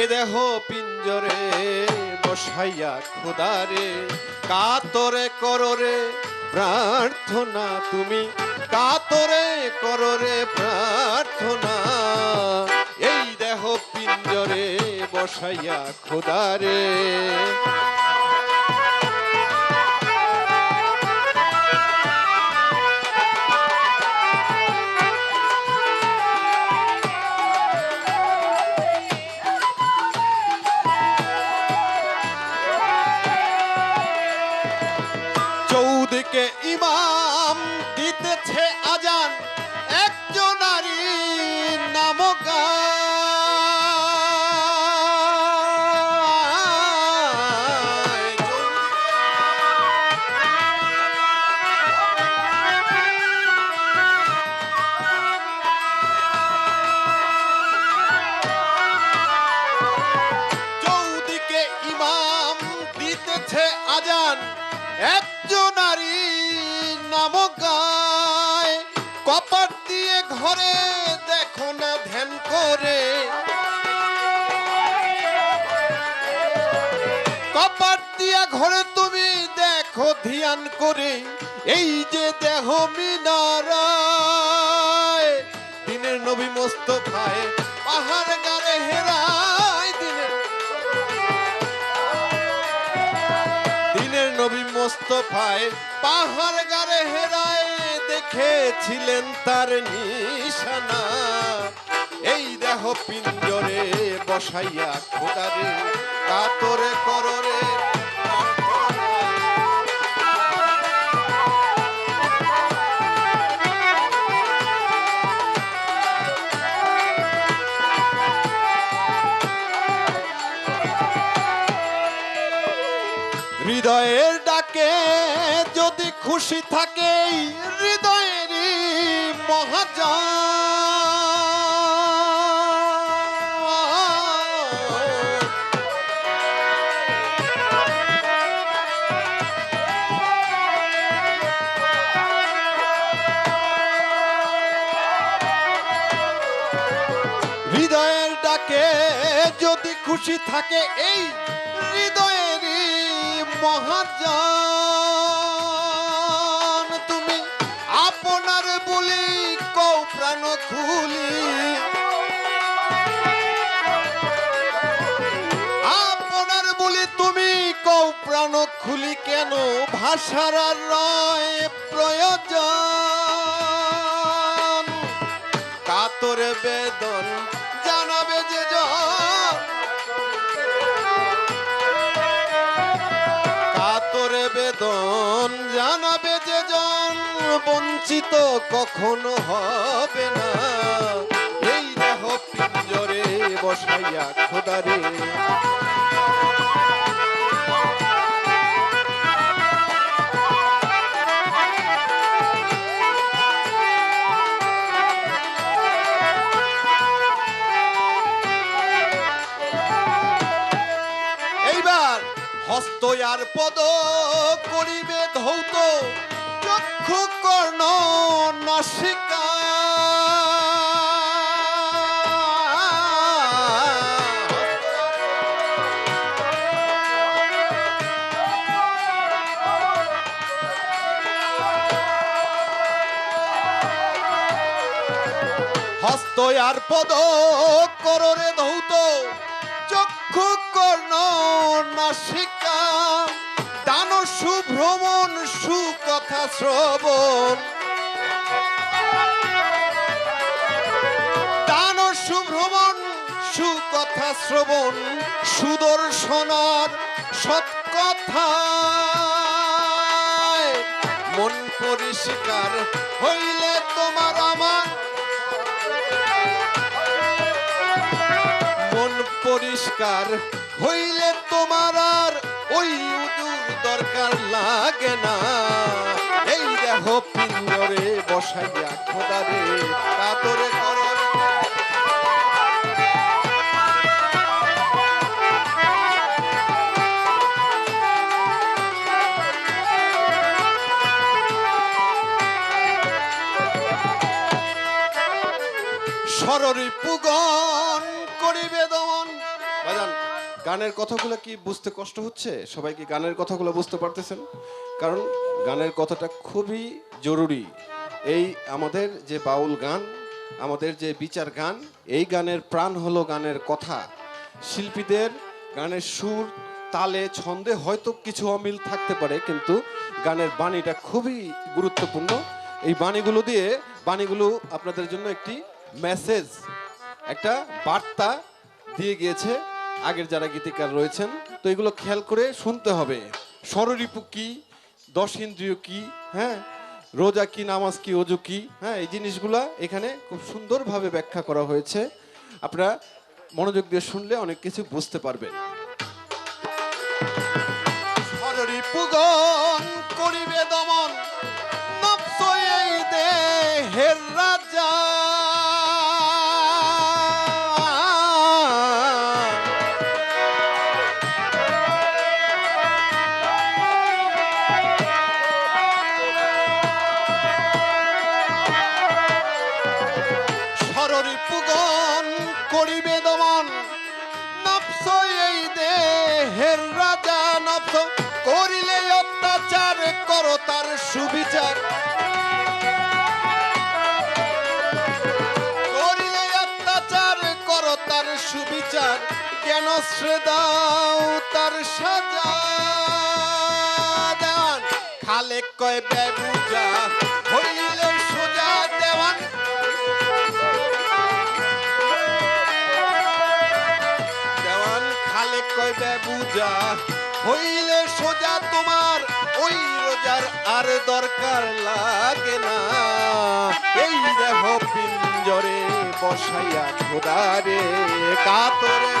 এ দেহ পিঞ্জরে বসাইয়া খোদারে কাতরে কররে প্রার্থনা তুমি, কাতরে কররে প্রার্থনা। এই দেহ পিঞ্জরে বসাইয়া খোদারে চৌদিকে ইমাম দিতেছে আজান। একজন নারী নামকা দিতেছে আজান। একজন নারী কপাট দিয়ে ঘরে দেখো না ধ্যান করে। কপাট ঘরে তুমি দেখো ধ্যান করে। এই যে দেহ মিনারায়, দিনের নবী মোস্তফায় পাহাড় গারে হেরায়। মোস্তফায় পাহাড় গারে হেরায় দেখেছিলেন তার নিশানা। এই দেহ পিঞ্জরে বসাইয়া খোদারে কাতরে কররে হৃদয়ের ডাকে যদি খুশি থাকে হৃদয়েরই মহাজন। হৃদয়ের ডাকে যদি খুশি থাকে এই হৃদয়েরই মহাজন, তুমি আপনার বলি কৌ প্রাণ খুলি। আপনার বলি তুমি কৌ প্রাণ খুলি কেন? ভাষার আর নয় প্রয়োজন। কাতরে বেদন জানাবে যে জন কাতরে বেদন জানাবে যে জন বঞ্চিত কখনো হবে না। এই দেহ পিঞ্জরে বসাইয়া খোদারে। পদ করিবে ধৌত চক্ষু কর্ণ নাসিকা। হস্ত আর পদ কররে ধৌত চক্ষু কর্ণ নাসিকা। দান সুভ্রমণ সুকথা শ্রবণ। দান সুভ্রমণ সুকথা শ্রবণ, সুদর্শনার সৎকথা মন পরিষ্কার হইলে তোমার আমার। মন পরিষ্কার হইলে তোমার আর ওই উজুর দরকার লাগে না। এই দেহ পিঞ্জরে বসাইয়া খোদারে কাতরে সররি পুগন করিবে দমন। গানের কথাগুলো কি বুঝতে কষ্ট হচ্ছে? সবাই কি গানের কথাগুলো বুঝতে পারতেছেন? কারণ গানের কথাটা খুবই জরুরি। এই আমাদের যে বাউল গান, আমাদের যে বিচার গান, এই গানের প্রাণ হলো গানের কথা। শিল্পীদের গানের সুর, তালে, ছন্দে হয়তো কিছু অমিল থাকতে পারে, কিন্তু গানের বাণীটা খুবই গুরুত্বপূর্ণ। এই বাণীগুলো দিয়ে, বাণীগুলো আপনাদের জন্য একটি মেসেজ একটা বার্তা দিয়ে গিয়েছে। আগের যারা গীতিকার রয়েছেন, তো এগুলো খেয়াল করে শুনতে হবে। স্বররিপু কি? দশ ইন্দ্রিয় কি? হ্যাঁ? রোজা কি, নামাজ কি, অজু কি? হ্যাঁ এই জিনিসগুলা এখানে খুব সুন্দরভাবে ব্যাখ্যা করা হয়েছে। আপনারা মনোযোগ দিয়ে শুনলে অনেক কিছু বুঝতে পারবেন। স্বররিপুগণ করিবে দমন রাজা করিলে অত্যাচার, করো তার সুবিচার। করিলে অত্যাচার, করো তার সুবিচার। জ্ঞান দাও তার সাজা খালে কয় বেবুজা হইলে হইলে সোজা তোমার ওই রোজার আর দরকার লাগে না। এই দেহ পিঞ্জরে বসাইয়া খোদারে কাতরে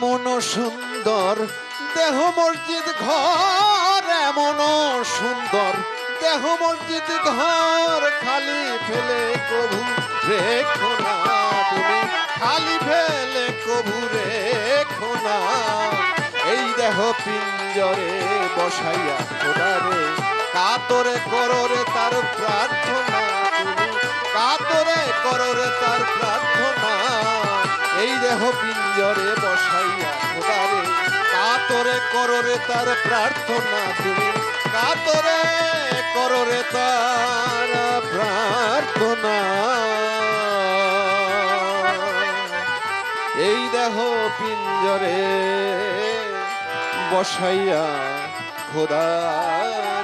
এমন সুন্দর দেহ মসজিদ ঘর, এমন সুন্দর দেহ মসজিদ ঘর। খালি ফেলে কবু রেখো না তুমি। খালি ফেলে কবু রেখো না। এই দেহ পিঞ্জরে বসাইয়া খোদারে কাতরে কররে তার প্রার্থনা তুমি। কাতরে কররে তার প্রার্থনা এই দেহ পিঞ্জরে বসাইয়া খোদারে কাতরে কররে তার প্রার্থনা তুমি। কাতরে কররে তার প্রার্থনা। এই দেহ পিঞ্জরে বসাইয়া খোদারে